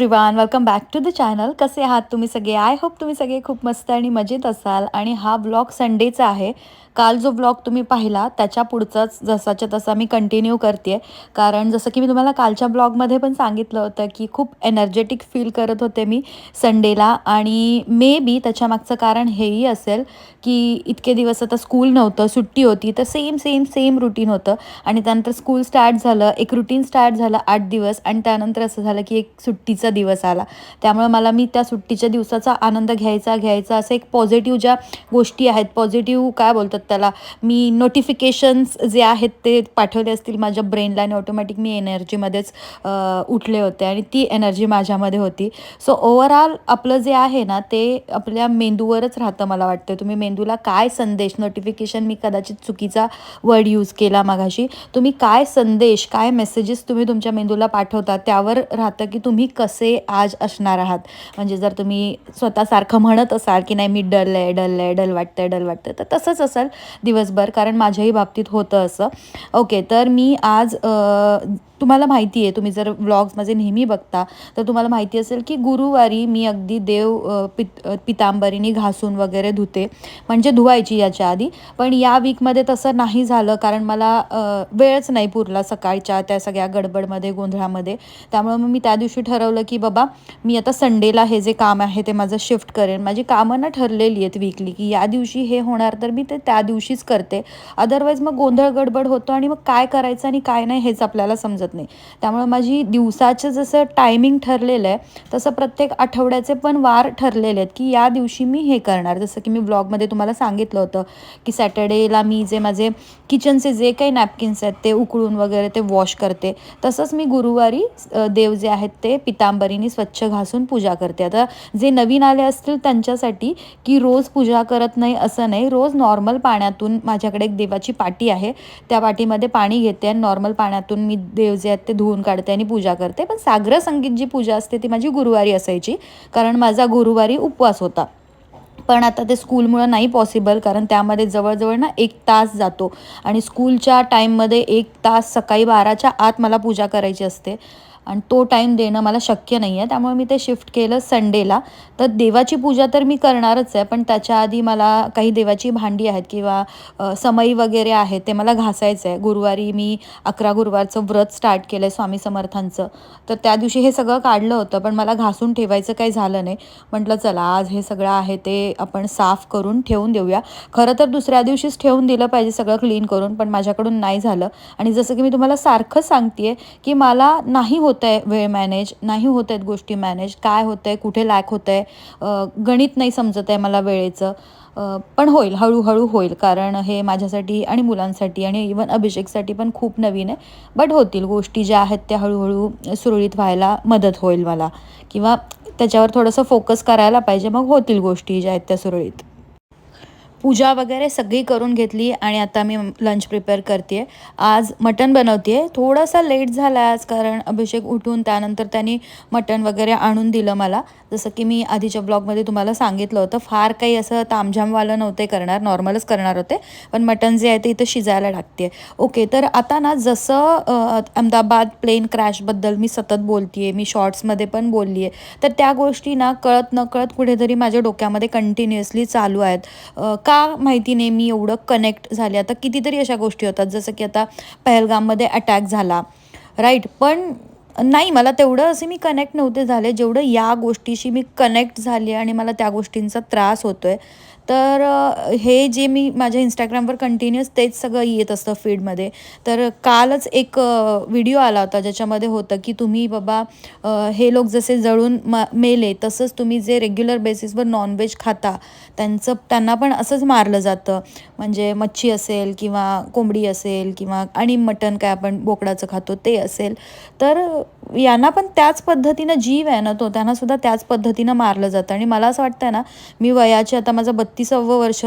Everyone welcome back to the channel कसे आहात तुम्ही सगळे? आय होप तुम्ही सगळे खूप मस्त आणि मजेत असाल. आणि हा ब्लॉग संडेचा आहे. काल जो ब्लॉग तुम्ही पाहिला त्याच्या पुढचाच जसाच्या तसा मी कंटिन्यू करते कारण जसं की मी तुम्हाला कालच्या ब्लॉगमध्ये पण सांगितलं होतं की खूप एनर्जेटिक फील करत होते मी संडेला आणि मे बी त्याच्यामागचं कारण हेही असेल की इतके दिवस आता स्कूल नव्हतं सुट्टी होती तर सेम सेम सेम रुटीन होतं. आणि त्यानंतर स्कूल स्टार्ट झालं एक रुटीन स्टार्ट झालं आठ दिवस. आणि त्यानंतर असं झालं की एक सुट्टीचं दिवस आला. त्यामुळे मला मी त्या सुट्टीच्या दिवसाचा आनंद घ्यायचा घ्यायचा असं एक पॉझिटिव्ह ज्या गोष्टी आहेत पॉझिटिव्ह काय बोलतात त्याला मी नोटिफिकेशन्स जे आहेत ते पाठवले असतील माझ्या ब्रेनला आणि ऑटोमॅटिक मी एनर्जीमध्येच उठले होते आणि ती एनर्जी माझ्यामध्ये होती. सो ओव्हरऑल आपलं जे आहे ना ते आपल्या मेंदूवरच राहतं मला वाटतं. तुम्ही मेंदूला काय संदेश नोटिफिकेशन मी कदाचित चुकीचा वर्ड यूज केला मागाशी तुम्ही काय संदेश काय मेसेजेस तुम्ही तुमच्या मेंदूला पाठवता त्यावर राहतं की तुम्ही कसं आज असणार आहात. म्हणजे जर तुम्ही स्वतःसारखं म्हणत असाल की नाही मी डल आहे डल आहे डल वाटतंय डल वाटतं तर तसंच असेल दिवसभर. कारण माझ्याही बाबतीत होतं असं. ओके तर मी आज तुम्हाला माहिती आहे तुम्ही जर व्लॉग्स माझे नेहमी बघता तर तुम्हाला माहिती असेल की गुरुवारी मी अगदी देव पित पितांबरीने घासून वगैरे धुते. म्हणजे धुवायची याच्या आधी. पण या वीकमध्ये तसं नाही झालं कारण मला वेळच नाही पुरला सकाळच्या त्या सगळ्या गडबडमध्ये गोंधळामध्ये. त्यामुळं मग मी त्या दिवशी ठरवलं की बाबा मी आता संडेला हे जे काम आहे ते माझं शिफ्ट करेन. माझी कामं ना ठरलेली आहेत वीकली की या दिवशी हे होणार तर मी ते त्या दिवशीच करते. अदरवाईज मग गोंधळ गडबड होतो आणि मग काय करायचं आणि काय नाही हेच आपल्याला समजत नाही. त्यामुळे माझी दिवसाचं जसं टायमिंग ठरलेलं आहे तसं प्रत्येक आठवड्याचे पण वार ठरलेले आहेत की या दिवशी मी हे करणार. जसं की मी ब्लॉगमध्ये तुम्हाला सांगितलं होतं की सॅटर्डेला मी जे माझे किचनचे जे काही नॅपकिन्स आहेत ते उकळून वगैरे ते वॉश करते. तसंच मी गुरुवारी देव जे आहेत ते पितांबरीने स्वच्छ घासून पूजा करते. आता जे नवीन आले असतील त्यांच्यासाठी की रोज पूजा करत नाही असं नाही रोज नॉर्मल पाण्यातून माझ्याकडे एक देवाची पाटी आहे. त्या पाटीमध्ये पाणी घेते आणि नॉर्मल पाण्यातून मी देव जे आहेत ते धुवून काढते आणि पूजा करते. पण सागर संगीत जी पूजा असते ती माझी गुरुवारी असायची कारण माझा गुरुवारी उपवास होता. पण आता ते स्कूलमुळं नाही पॉसिबल कारण त्यामध्ये जवळजवळ ना एक तास जातो. आणि स्कूलच्या टाईममध्ये एक तास सकाळी बाराच्या आत मला पूजा करायची असते. आणि तो टाईम देणं मला शक्य नाही आहे त्यामुळे मी ते शिफ्ट केलं संडेला तर देवाची पूजा तर मी करणारच आहे पण त्याच्या आधी मला काही देवाची भांडी आहेत किंवा समई वगैरे आहे ते मला घासायचं आहे गुरुवारी मी अकरा गुरुवारचं व्रत स्टार्ट केलं आहे स्वामी समर्थांचं. तर त्या दिवशी हे सगळं काढलं होतं पण मला घासून ठेवायचं काही झालं नाही. म्हटलं चला आज हे सगळं आहे ते आपण साफ करून ठेवून देऊया. खरं तर दुसऱ्या दिवशीच ठेवून दिलं पाहिजे सगळं क्लीन करून पण माझ्याकडून नाही झालं. आणि जसं की मी तुम्हाला सारखं सांगते की मला नाही होत होत आहे वेळ मॅनेज नाही होत आहेत गोष्टी मॅनेज काय होतं आहे कुठे लॅक होतं आहे गणित नाही समजत आहे मला वेळेचं. पण होईल हळूहळू होईल कारण हे माझ्यासाठी आणि मुलांसाठी आणि इवन अभिषेकसाठी पण खूप नवीन आहे. बट होतील गोष्टी ज्या आहेत त्या हळूहळू सुरळीत व्हायला मदत होईल मला. किंवा त्याच्यावर थोडंसं फोकस करायला पाहिजे मग होतील गोष्टी ज्या आहेत त्या सुरळीत. पूजा वगैरे सगळी करून घेतली आणि आता मी लंच प्रिपेअर करते आहे आज मटण बनवते आहे थोडासा लेट झाला आज कारण अभिषेक उठून त्यानंतर त्यांनी मटण वगैरे आणून दिलं मला. जसं की मी आधीच्या ब्लॉगमध्ये तुम्हाला सांगितलं होतं फार काही असं तामझामवालं नव्हते करणार नॉर्मलच करणार होते. पण मटण जे आहे ते इथं शिजायला टाकते ओके तर आता ना जसं अहमदाबाद प्लेन क्रॅशबद्दल मी सतत बोलते आहे मी शॉर्ट्समध्ये पण बोलली आहे तर त्या गोष्टी ना कळत न कळत कुठेतरी माझ्या डोक्यामध्ये कंटिन्युअसली चालू आहेत. का माहिती नाही मी एवढं कनेक्ट झाले. आता कितीतरी अशा गोष्टी होतात जसं की आता पहलगाममध्ये अटॅक झाला राईट पण नाही मला तेवढं असे मी कनेक्ट नव्हते झाले जेवढं या गोष्टीशी मी कनेक्ट झाली आणि मला त्या गोष्टींचा त्रास होतो आहे तर हे जे मी माझ्या इंस्टाग्रामवर कंटिन्युअस तेच सगळं येत असतं फीडमध्ये तर कालच एक व्हिडिओ आला होता ज्याच्यामध्ये होतं की तुम्ही बाबा हे लोक जसे जळून म मेले तसंच तुम्ही जे रेग्युलर बेसिसवर नॉनव्हेज खाता त्यांचं त्यांना पण असंच मारलं जातं. म्हणजे मच्छी असेल किंवा कोंबडी असेल किंवा आणि मटण काय आपण बोकडाचं खातो ते असेल. तर यांना पण त्याच पद्धतीनं जीव आहे ना तो त्यांनासुद्धा त्याच पद्धतीनं मारलं जातं. आणि मला असं वाटतं ना मी वयाचे आता माझं बत्तीसावं वर्ष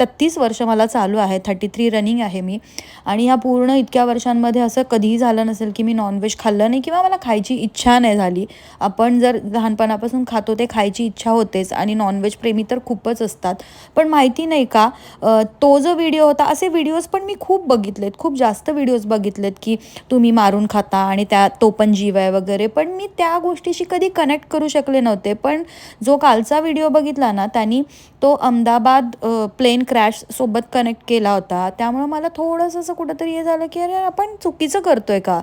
तत्तीस वर्ष मला चालू आहे. थर्टी थ्री रनिंग आहे मी. आणि ह्या पूर्ण इतक्या वर्षांमध्ये असं कधीही झालं नसेल की मी नॉनव्हेज खाल्लं नाही किंवा मला खायची इच्छा नाही झाली. आपण जर लहानपणापासून खातो ते खायची इच्छा होतेच आणि नॉनव्हेज प्रेमी तर खूपच असतात. पण माहिती नाही का तो जो व्हिडिओ होता असे व्हिडिओज पण मी खूप बघितलेत. खूप जास्त व्हिडिओज बघितलेत की तुम्ही मारून खाता आणि त्या तो पण जीव आहे वगैरे. पण मी त्या गोष्टीशी कधी कनेक्ट करू शकले नव्हते. पण जो कालचा व्हिडिओ बघितला ना त्यांनी तो अहमदाबाद प्लेन क्रॅश सोबत कनेक्ट केला होता. त्यामुळं मला थोडंसं असं कुठंतरी हे झालं की अरे आपण चुकीचं करतोय का?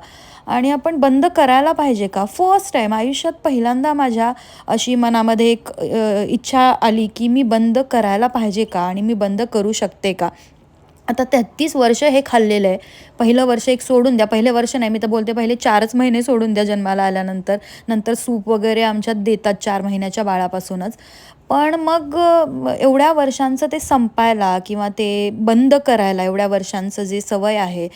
आणि आपण बंद करायला पाहिजे का? फर्स्ट टाईम आयुष्यात पहिल्यांदा माझ्या अशी मनामध्ये एक इच्छा आली की मी बंद करायला पाहिजे का? आणि मी बंद करू शकते का? आता तेहतीस वर्ष हे खाल्लेलं आहे. पहिलं वर्ष एक सोडून द्या. पहिले वर्ष नाही मी तर बोलते पहिले चारच महिने सोडून द्या जन्माला आल्यानंतर. नंतर सूप वगैरे आमच्यात देतात चार महिन्याच्या बाळापासूनच. पण मग एवढ्या वर्षांचं ते संपायला किंवा ते बंद करायला एवढ्या वर्षांचं जे सवय आहे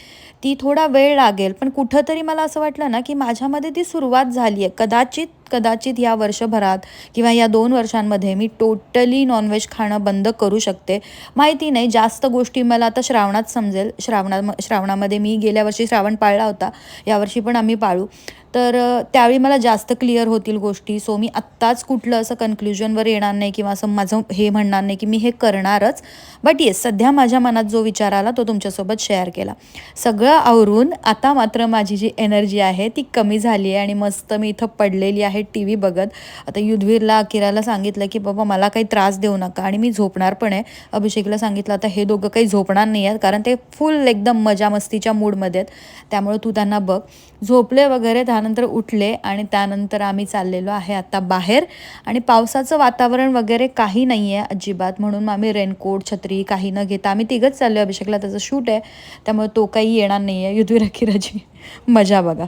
ती थोडा वेळ लागेल. पण कुठंतरी मला असं वाटलं ना की माझ्यामध्ये ती सुरुवात झाली आहे कदाचित कदाचित या वर्षभरात किंवा या दोन वर्षांमध्ये मी टोटली नॉनव्हेज खाणं बंद करू शकते. माहिती नाही जास्त गोष्टी मला आता श्रावणात समजेल. श्रावणा श्रावणामध्ये मी गेल्या वर्षी श्रावण पाळला होता. यावर्षी पण आम्ही पाळू. तर त्यावेळी मला जास्त क्लिअर होतील गोष्टी. सो मी आत्ताच कुठलं असं कन्क्ल्युजनवर येणार नाही किंवा असं माझं हे म्हणणार नाही की मी हे करणारच. बट येस सध्या माझ्या मनात जो विचार आला तो तुमच्यासोबत शेअर केला. सगळं आवरून आता मात्र माझी जी एनर्जी आहे ती कमी झाली आहे आणि मस्त मी इथं पडलेली आहे टी व्ही बघत. आता युधवीरला अकिराला सांगितलं की बाबा मला काही त्रास देऊ नका. आणि मी झोपणार पण आहे. अभिषेकला सांगितलं आता हे दोघं काही झोपणार नाही आहेत कारण ते फुल एकदम मजा मस्तीच्या मूडमध्ये आहेत. त्यामुळे तू त्यांना बघ. झोपले वगैरे त्यानंतर उठले आणि त्यानंतर आम्ही चाललेलो आहे आता बाहेर. आणि पावसाचं वातावरण वगैरे काही नाही आहे अजिबात. म्हणून आम्ही रेनकोट छत्री काही न घेता आम्ही तिघंच चाललो अभिषेकला त्याचं शूट आहे. त्यामुळे तो काही येणार नाही आहे युद्धवीर अकिराची मजा बघा.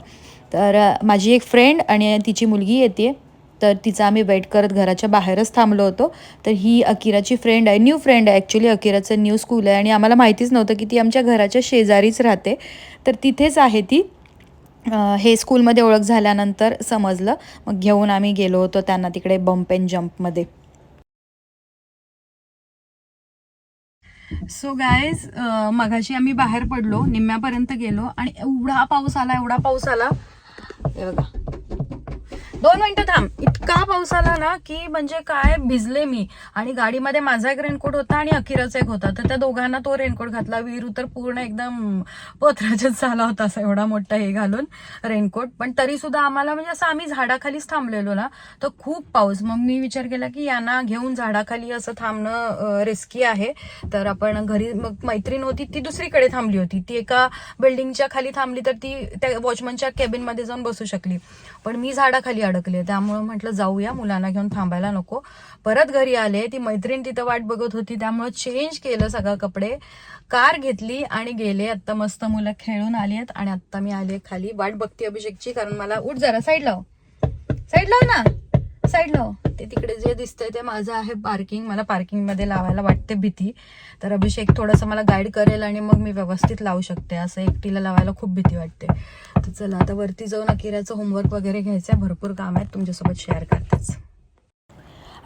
तर माझी एक फ्रेंड आणि तिची मुलगी येते. तर तिचा आम्ही वेट करत घराच्या बाहेरच थांबलो होतो. तर ही अकिराची फ्रेंड आहे. न्यू फ्रेंड आहे. ॲक्च्युली अकिराचं न्यू स्कूल आहे. आणि आम्हाला माहितीच नव्हतं की ती आमच्या घराच्या शेजारीच राहते. तर तिथेच आहे ती. हे स्कूलमध्ये ओळख झाल्यानंतर समजलं. मग घेऊन आम्ही गेलो होतो त्यांना तिकडे बम्प अँड जम्पमध्ये सो गायज मगाशी आम्ही बाहेर पडलो निम्म्यापर्यंत गेलो आणि एवढा पाऊस आला एवढा पाऊस आला. हे बघा. दोन मिनिटं थांब. इतका पाऊस आला ना की म्हणजे काय भिजले मी. आणि गाडीमध्ये माझा एक रेनकोट होता आणि अखिरच एक होता. तर त्या दोघांना तो रेनकोट घातला. वीरू तर पूर्ण एकदम पोत्राच्याच झाला होता असा एवढा मोठा हे घालून रेनकोट पण तरी सुद्धा आम्हाला म्हणजे असं आम्ही झाडाखालीच थांबलेलो ना. तर खूप पाऊस. मग मी विचार केला की यांना घेऊन झाडाखाली असं थांबणं रिस्की आहे. तर आपण घरी मग मैत्रीण होती ती दुसरीकडे थांबली होती. ती एका बिल्डिंगच्या खाली थांबली तर ती त्या वॉचमनच्या केबिनमध्ये जाऊन बसू शकली. पण मी झाडाखाली अडकले त्यामुळे म्हटलं जाऊया मुलांना घेऊन थांबायला नको. परत घरी आले ती मैत्रीण तिथं वाट बघत होती. त्यामुळे चेंज केलं सगळं कपडे. कार घेतली आणि गेले. आत्ता मस्त मुलं खेळून आली आहेत आणि आता मी आले खाली. वाट बघते अभिषेकची कारण मला उठ जरा. साईड लाव हो. साईड लाव हो ना. साईड हो. ते तिकडे जे दिसतंय ते माझं आहे पार्किंग. मला पार्किंगमध्ये लावायला वाटते भीती. तर अभिषेक थोडंसं मला गाईड करेल आणि मग मी व्यवस्थित लावू शकते. असं एकटीला लावायला खूप भीती वाटते. तर चला आता वरती जाऊन अकिराचं होमवर्क वगैरे घ्यायचं आहे भरपूर काम आहेत. तुमच्यासोबत शेअर करतेच.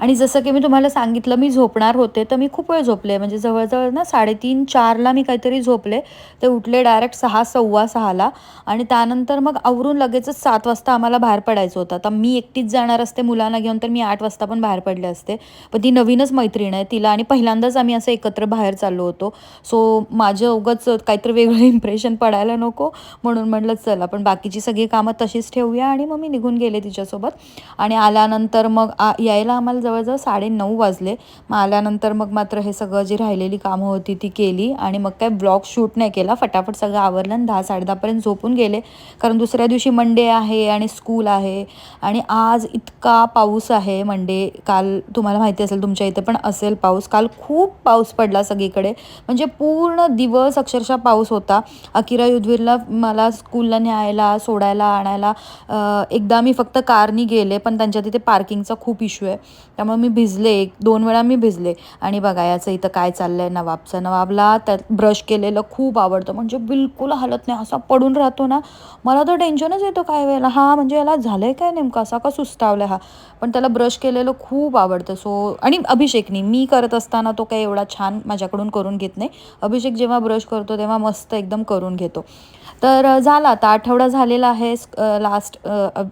आणि जसं की मी तुम्हाला सांगितलं मी झोपणार होते तर मी खूप वेळ झोपले. म्हणजे जवळजवळ ना साडेतीन चारला मी काहीतरी झोपले. ते उठले डायरेक्ट सहा सव्वा सहाला. आणि त्यानंतर मग आवरून लगेचच सात वाजता आम्हाला बाहेर पडायचं होतं. आता मी एकटीच जाणार असते मुलांना घेऊन तर मी आठ वाजता पण बाहेर पडले असते. पण ती नवीनच मैत्रीण आहे तिला आणि पहिल्यांदाच आम्ही असं एकत्र बाहेर चाललो होतो. सो माझं उगंच काहीतरी वेगळं इम्प्रेशन पडायला नको. म्हणून म्हटलं चल आपण बाकीची सगळी कामं तशीच ठेवूया. आणि मग मी निघून गेले तिच्यासोबत. आणि आल्यानंतर मग आ यायला आम्हाला जवळजवळ साडे नऊ वाजले. मग आल्यानंतर मग मात्र हे सगळं जी राहिलेली कामं होती ती केली आणि मग काय ब्लॉग शूट नाही केला. फटाफट सगळं आवरलं आणि दहा साडेदहापर्यंत झोपून गेले. कारण दुसऱ्या दिवशी मंडे आहे आणि स्कूल आहे आणि आज इतका पाऊस आहे. मंडे काल तुम्हाला माहिती असेल तुमच्या इथे पण असेल पाऊस. काल खूप पाऊस पडला सगळीकडे. म्हणजे पूर्ण दिवस अक्षरशः पाऊस होता. अकिरा युद्धवीरला मला स्कूलला न्यायला सोडायला आणायला एकदा मी फक्त कारनी गेले पण त्यांच्या तिथे पार्किंगचा खूप इश्यू आहे. त्यामुळे मी भिजले एक दोन वेळा मी भिजले. आणि बघा याचं इथं काय चाललं आहे नवाबचं. नवाबला त्यात ब्रश केलेलं खूप आवडतं. म्हणजे बिलकुल हलत नाही. असा पडून राहतो ना मला तर टेन्शनच येतं काय वेळेला. हा म्हणजे याला झालं आहे काय नेमकं? असा का सुस्तावलाय हा? पण त्याला ब्रश केलेलं खूप आवडतं. सो आणि अभिषेकनी मी करत असताना तो काही एवढा छान माझ्याकडून करून घेत नाही. अभिषेक जेव्हा ब्रश करतो तेव्हा मस्त एकदम करून घेतो. तर झाला. आता आठवडा झालेला आहे. लास्ट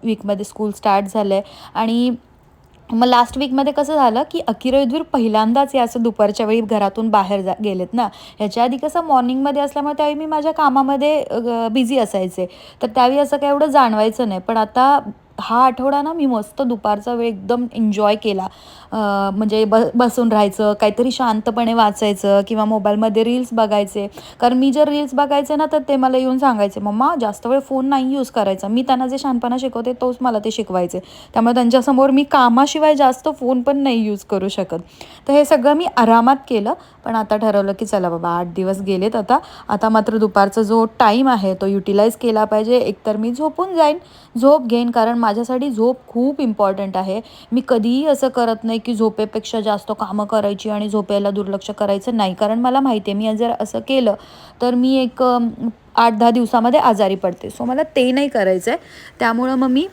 वीकमध्ये स्कूल स्टार्ट झालं आहे आणि मग लास्ट वीकमध्ये कसं झालं की अकिरा पहिल्यांदाच या असं दुपारच्या वेळी घरातून बाहेर जा गेलेत ना? ह्याच्या आधी कसं मॉर्निंगमध्ये असल्यामुळे त्यावेळी मी माझ्या कामामध्ये बिझी असायचे. तर त्यावेळी असं काय एवढं जाणवायचं नाही. पण आता हा आठवडा ना मी मस्त दुपारचा वेळ एकदम एन्जॉय केला. म्हणजे ब बसून राहायचं काहीतरी शांतपणे वाचायचं किंवा मोबाईलमध्ये रील्स बघायचे. कारण मी जर रील्स बघायचे ना तर ते मला येऊन सांगायचे मम्मा जास्त वेळ फोन नाही यूज करायचा. मी त्यांना जे शहाणपणा शिकवते तोच मला ते शिकवायचे. त्यामुळे त्यांच्यासमोर मी कामाशिवाय जास्त फोन पण नाही यूज करू शकत. तर हे सगळं मी आरामात केलं. पण आता ठरवलं की चला बाबा आठ दिवस गेलेत आता. आता मात्र दुपारचा जो टाईम आहे तो युटिलाइज केला पाहिजे. एकतर मी झोपून जाईन झोप घेईन. कारण माझ्यासाठी झोप खूप इम्पॉर्टंट आहे. मी कधीही असं करत नाही की झोपेपेक्षा जास्त कामं करायची आणि झोपेला दुर्लक्ष करायचं नाही. कारण मला माहिती आहे मी जर असं केलं तर मी एक आठ दहा दिवसामध्ये आजारी पडते. सो मला ते नाही करायचं आहे त्यामुळं मग मी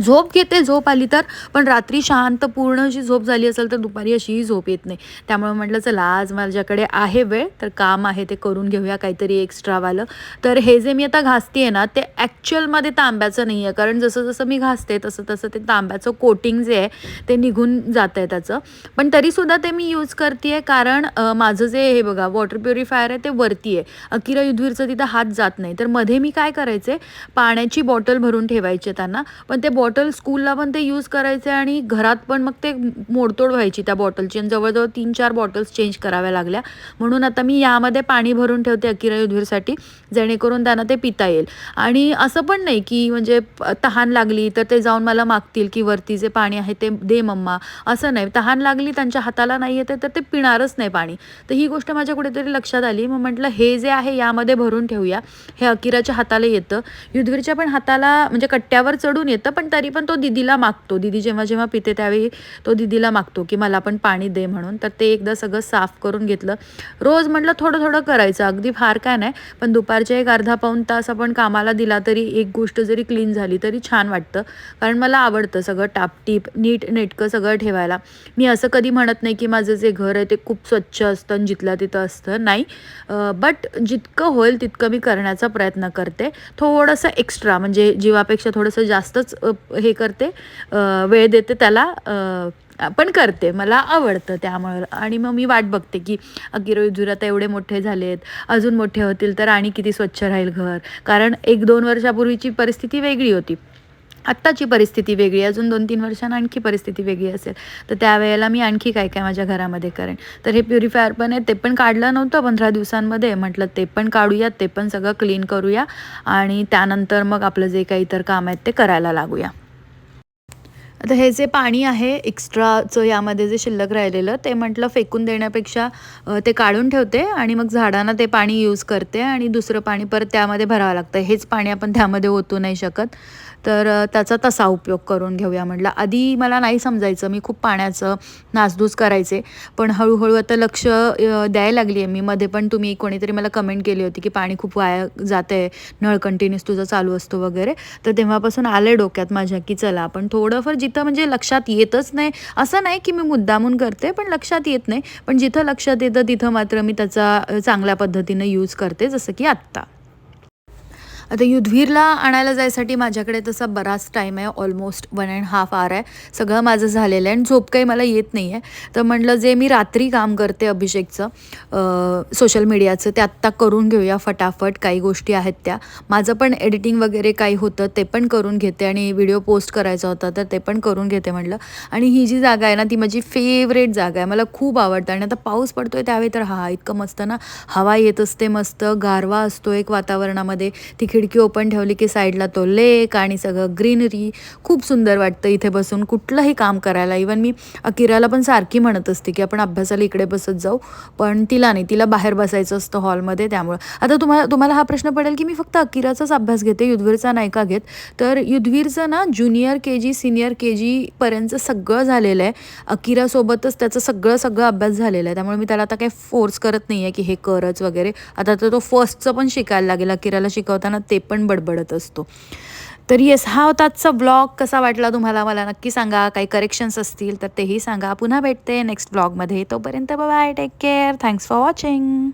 झोप घेते झोप आली तर. पण रात्री शांत पूर्ण अशी झोप झाली असेल तर दुपारी अशीही झोप येत नाही. त्यामुळे म्हटलं चला आज माझ्याकडे आहे वेळ तर काम आहे ते करून घेऊया काहीतरी एक्स्ट्रावालं तर हे जे मी आता घासते आहे ना ते ॲक्च्युअलमध्ये तांब्याचं नाही आहे कारण जसं जसं मी घासते तसं तसं ते तांब्याचं कोटिंग जे आहे ते निघून जातं आहे त्याचं. पण तरीसुद्धा ते मी यूज करते आहे कारण माझं जे हे बघा वॉटर प्युरिफायर आहे ते वरती आहे अकिरा युद्धवीरचं तिथं हात जात नाही. तर मध्ये मी काय करायचे पाण्याची बॉटल भरून ठेवायचे त्यांना. पण ते बॉटल स्कूलला पण ते यूज करायचे आणि घरात पण मग ते मोडतोड व्हायची त्या बॉटलची. आणि जवळजवळ तीन चार बॉटल्स चेंज कराव्या लागल्या. म्हणून आता मी यामध्ये पाणी भरून ठेवते अकिरा युधवीरसाठी जेणेकरून त्यांना ते पिता येईल. आणि असं पण नाही की म्हणजे तहान लागली तर ते जाऊन मला मागतील की वरती जे पाणी आहे ते दे मम्मा. असं नाही. तहान लागली त्यांच्या हाताला नाही येते तर ते पिणारच नाही पाणी. तर ही गोष्ट माझ्या कुठेतरी लक्षात आली. मग म्हटलं हे जे आहे यामध्ये भरून ठेवूया. हे अकिराच्या हाताला येतं. युधवीरच्या पण हाताला म्हणजे कट्ट्यावर चढून येतं पण तरी पण तो दिदीला मागतो. दिदी जेव्हा जेव्हा पिते त्यावेळी तो दिदीला मागतो की मला पण पाणी दे म्हणून. तर ते एकदा सगळं साफ करून घेतलं. रोज म्हटलं थोडं थोडं करायचं. अगदी फार काय नाही. पण दुपारच्या एक अर्धा पाऊण तास आपण कामाला दिला तरी एक गोष्ट जरी क्लीन झाली तरी छान वाटतं. कारण मला आवडतं सगळं टापटीप नीट नेटकं सगळं ठेवायला. मी असं कधी म्हणत नाही की माझं जे घर आहे ते खूप स्वच्छ असतं आणि जिथलं तिथं असतं. नाही. बट जितकं होईल तितकं मी करण्याचा प्रयत्न करते. थोडंसं एक्स्ट्रा म्हणजे जीवापेक्षा थोडंसं जास्तच हे करते वेळ देते त्याला पण करते. मला आवडतं त्यामुळं. आणि मग मी वाट बघते की अगिरो युजूर आता एवढे मोठे झालेत अजून मोठे होतील तर आणि किती स्वच्छ राहील घर? कारण एक दोन वर्षापूर्वीची परिस्थिती वेगळी होती. आत्ताची परिस्थिती वेगळी आहे. अजून दोन तीन वर्षांना आणखी परिस्थिती वेगळी असेल. तर त्यावेळेला मी आणखी काय काय माझ्या घरामध्ये करेन. तर हे प्युरिफायर पण आहे. ते पण काढलं नव्हतं पंधरा दिवसांमध्ये. म्हटलं ते पण काढूया ते पण सगळं क्लीन करूया आणि त्यानंतर मग आपलं जे काही इतर काम आहेत ते करायला लागूया. आता हे जे पाणी आहे एक्स्ट्राचं यामध्ये जे शिल्लक राहिलेलं ते म्हटलं फेकून देण्यापेक्षा ते काढून ठेवते आणि मग झाडांना ते पाणी यूज करते आणि दुसरं पाणी परत त्यामध्ये भरावं लागतं. हेच पाणी आपण त्यामध्ये ओतू नाही शकत. तर त्याचा तसा उपयोग करून घेऊया म्हटलं. आधी मला नाही समजायचं मी खूप पाण्याचं नासधूस करायचे पण हळूहळू आता लक्ष द्यायला लागली आहे मी. मध्ये पण तुम्ही कोणीतरी मला कमेंट केली होती की पाणी खूप वाया जाते नळ कंटिन्यूस तुझा चालू असतो वगैरे. तर तेव्हापासून आले डोक्यात माझ्या की चला आपण थोडंफार जिथे म्हणजे लक्षात येतच नाही. असं नाही की मी मुद्दामून करते पण लक्षात येत नाही. पण जिथं लक्षात येतं तिथं मात्र मी त्याचा चांगल्या पद्धतीनं यूज करते जसं की आत्ता. आता युधवीरला आणायला जायसाठी माझ्याकडे तसा बराच टाईम आहे almost one and half hour आहे. सगळं माझं झालेलं आहे आणि झोप काही मला येत नाही आहे तर म्हटलं जे मी रात्री काम करते अभिषेकचं सोशल मीडियाचं ते आत्ता करून घेऊया फटाफट काही गोष्टी आहेत त्या. माझं पण एडिटिंग वगैरे काही होतं ते पण करून घेते आणि व्हिडिओ पोस्ट करायचा होता तर ते पण करून घेते म्हटलं. आणि ही जी जागा आहे ना ती माझी फेवरेट जागा आहे. मला खूप आवडतं. आणि आता पाऊस पडतो आहे त्यावेळी तर हा इतकं मस्त ना हवा येत असते मस्त गारवा असतो एक वातावरणामध्ये तिकडे खिडकी ओपन ठेवली की साईडला तो लेक आणि सगळं ग्रीनरी. खूप सुंदर वाटतं इथे बसून कुठलंही काम करायला. इवन मी अकिराला पण सारखी म्हणत असते की आपण अभ्यासाला इकडे बसत जाऊ. पण तिला नाही तिला बाहेर बसायचं असतं हॉलमध्ये त्यामुळं. आता तुम्हाला तुम्हाला हा प्रश्न पडेल की मी फक्त अकिराचाच अभ्यास घेते युद्धवीरचा नाही का घेत? तर युद्धवीरचं ना junior K G senior K जीपर्यंतचं सगळं झालेलं आहे. अकिरासोबतच त्याचं सगळं सगळं अभ्यास झालेला आहे. त्यामुळे मी त्याला आता काही फोर्स करत नाही आहे की हे करच वगैरे. आता तर तो फर्स्टचं पण शिकायला लागेल. अकिराला शिकवताना ते पण बडबडत असतो. तर येस हा होता आजचा ब्लॉग कसा वाटला तुम्हाला? मला नक्की सांगा. काही करेक्शन्स असतील तर तेही सांगा. पुन्हा भेटते नेक्स्ट ब्लॉगमध्ये तोपर्यंत bye take care thanks for watching